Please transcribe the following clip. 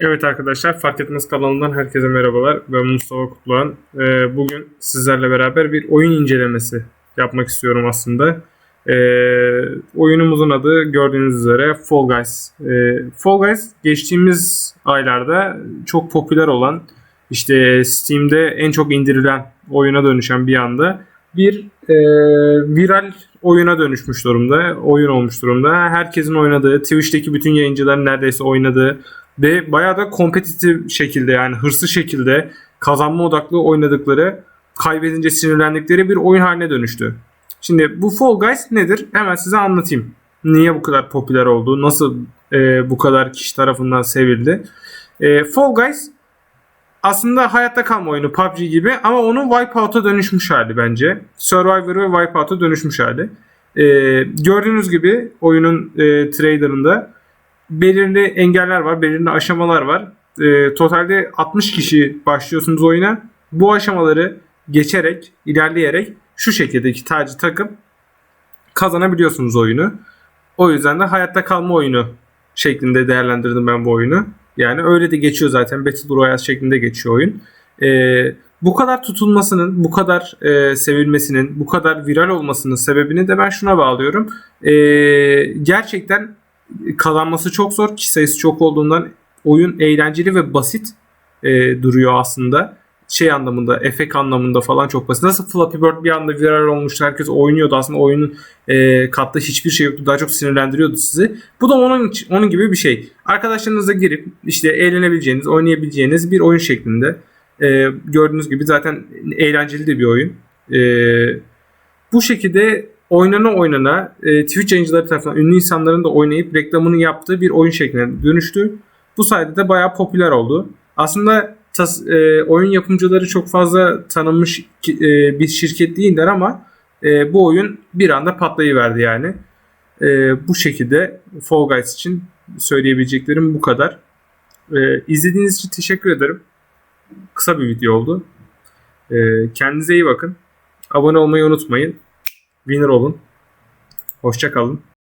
Evet arkadaşlar Fark Etmez kanalından herkese merhabalar. Ben Mustafa Kutluhan. Ee, bugün sizlerle beraber bir oyun incelemesi yapmak istiyorum aslında. Ee, oyunumuzun adı gördüğünüz üzere Fall Guys. Ee, Fall Guys geçtiğimiz aylarda çok popüler olan işte Steam'de en çok indirilen oyuna dönüşen bir anda bir e, viral oyuna dönüşmüş durumda. Oyun olmuş durumda. Herkesin oynadığı, Twitch'teki bütün yayıncıların neredeyse oynadığı ve bayağı da kompetitif şekilde yani hırslı şekilde kazanma odaklı oynadıkları, kaybedince sinirlendikleri bir oyun haline dönüştü. Şimdi bu Fall Guys nedir? Hemen size anlatayım. Niye bu kadar popüler oldu? Nasıl e, bu kadar kişi tarafından sevildi? E, Fall Guys aslında hayatta kalma oyunu PUBG gibi ama onun Wipeout'a dönüşmüş hali bence. Survivor ve Wipeout'a dönüşmüş hali. E, gördüğünüz gibi oyunun e, trailerında belirli engeller var, belirli aşamalar var. E, totalde 60 kişi başlıyorsunuz oyuna. Bu aşamaları geçerek, ilerleyerek şu şekildeki tacı takıp kazanabiliyorsunuz oyunu. O yüzden de hayatta kalma oyunu şeklinde değerlendirdim ben bu oyunu. Yani öyle de geçiyor zaten. Battle Royale şeklinde geçiyor oyun. Ee, bu kadar tutulmasının, bu kadar e, sevilmesinin, bu kadar viral olmasının sebebini de ben şuna bağlıyorum. Ee, gerçekten kazanması çok zor. Kişi sayısı çok olduğundan oyun eğlenceli ve basit e, duruyor aslında. Şey anlamında, efekt anlamında falan çok basit. Nasıl Flappy Bird bir anda viral olmuştu. Herkes oynuyordu. Aslında oyunun e, kattığı hiçbir şey yoktu. Daha çok sinirlendiriyordu sizi. Bu da onun onun gibi bir şey. Arkadaşlarınızla girip işte eğlenebileceğiniz, oynayabileceğiniz bir oyun şeklinde. E, gördüğünüz gibi zaten eğlenceli de bir oyun. E, bu şekilde oynana oynana e, Twitch yayıncıları tarafından ünlü insanların da oynayıp reklamını yaptığı bir oyun şekline dönüştü. Bu sayede de bayağı popüler oldu. Aslında tas, e, oyun yapımcıları çok fazla tanınmış e, bir şirket değiller ama e, bu oyun bir anda patlayıverdi yani. E, bu şekilde Fall Guys için söyleyebileceklerim bu kadar. E, izlediğiniz için teşekkür ederim. Kısa bir video oldu. E, kendinize iyi bakın. Abone olmayı unutmayın. Winner olun. Hoşça kalın.